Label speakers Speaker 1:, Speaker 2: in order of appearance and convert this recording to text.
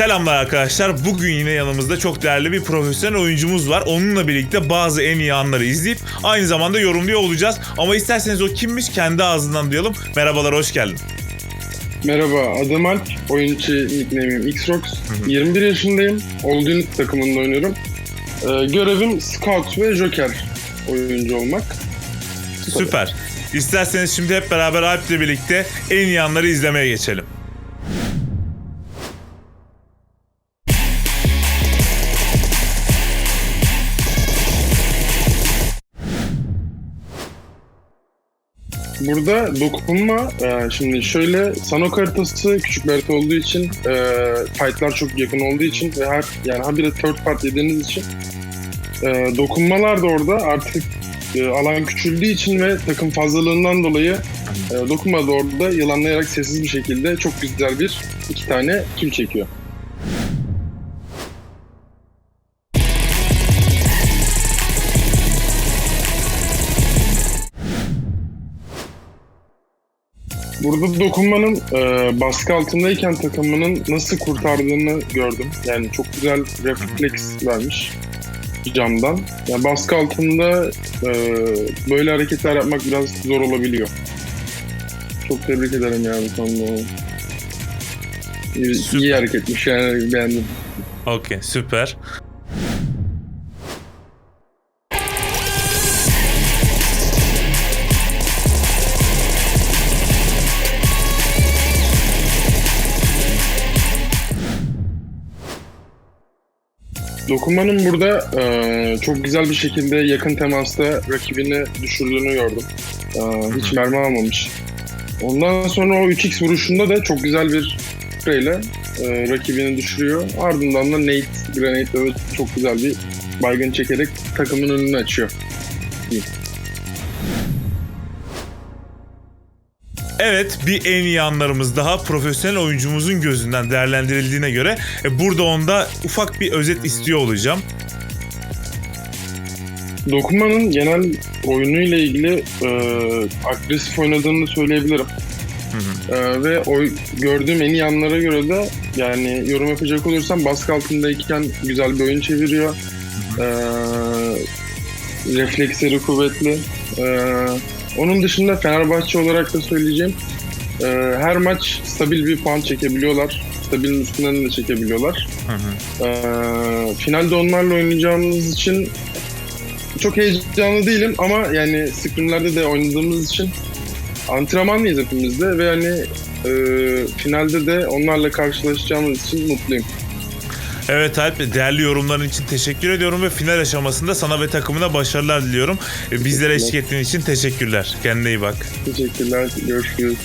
Speaker 1: Selamlar arkadaşlar. Bugün yine yanımızda çok değerli bir profesyonel oyuncumuz var. Onunla birlikte bazı en iyi anları izleyip aynı zamanda yorumluyor olacağız. Ama isterseniz o kimmiş kendi ağzından duyalım. Merhabalar, hoş geldin.
Speaker 2: Merhaba, adım Alp. Oyuncu nickname'im Xrox. 21 yaşındayım. Oldun takımında oynuyorum. Ee, görevim Scout ve Joker oyuncu olmak.
Speaker 1: Süper. İsterseniz şimdi hep beraber Alp'le birlikte en iyi anları izlemeye geçelim.
Speaker 2: Burada dokunma, e, şimdi şöyle Sanok haritası küçük bir harita olduğu için, e, fightlar çok yakın olduğu için ve her yani habire third part yediğiniz için e, dokunmalar da orada artık e, alan küçüldüğü için ve takım fazlalığından dolayı e, dokunma da orada yılanlayarak sessiz bir şekilde çok güzel bir iki tane kill çekiyor. Burada dokunmanın e, baskı altındayken takımının nasıl kurtardığını gördüm. Yani çok güzel refleks vermiş camdan. Yani baskı altında e, böyle hareketler yapmak biraz zor olabiliyor. Çok tebrik ederim yani konuda. İyi, iyi hareketmiş yani beğendim.
Speaker 1: Okey, süper.
Speaker 2: Dokunmanın burada e, çok güzel bir şekilde yakın temasta rakibini düşürdüğünü gördüm. E, hiç mermi almamış. Ondan sonra o 3x vuruşunda da çok güzel bir spreyle e, rakibini düşürüyor. Ardından da Nate, Grenade ve çok güzel bir baygın çekerek takımın önünü açıyor.
Speaker 1: Evet bir en iyi anlarımız daha profesyonel oyuncumuzun gözünden değerlendirildiğine göre e, burada onda ufak bir özet istiyor olacağım.
Speaker 2: Dokunmanın genel oyunuyla ilgili e, agresif oynadığını söyleyebilirim.
Speaker 1: Hı
Speaker 2: E, ve o gördüğüm en iyi anlara göre de yani yorum yapacak olursam baskı altındayken güzel bir oyun çeviriyor. E, refleksleri kuvvetli. E, onun dışında Fenerbahçe olarak da söyleyeceğim. e, her maç stabil bir puan çekebiliyorlar. Stabilin üstünden de çekebiliyorlar.
Speaker 1: Hı hı.
Speaker 2: Ee, finalde onlarla oynayacağımız için çok heyecanlı değilim ama yani scrimlerde de oynadığımız için antrenmanlıyız hepimiz de ve hani e, finalde de onlarla karşılaşacağımız için mutluyum.
Speaker 1: Evet Alp değerli yorumların için teşekkür ediyorum ve final aşamasında sana ve takımına başarılar diliyorum. Bizlere eşlik ettiğin için teşekkürler. Kendine iyi bak.
Speaker 2: Teşekkürler, görüşürüz.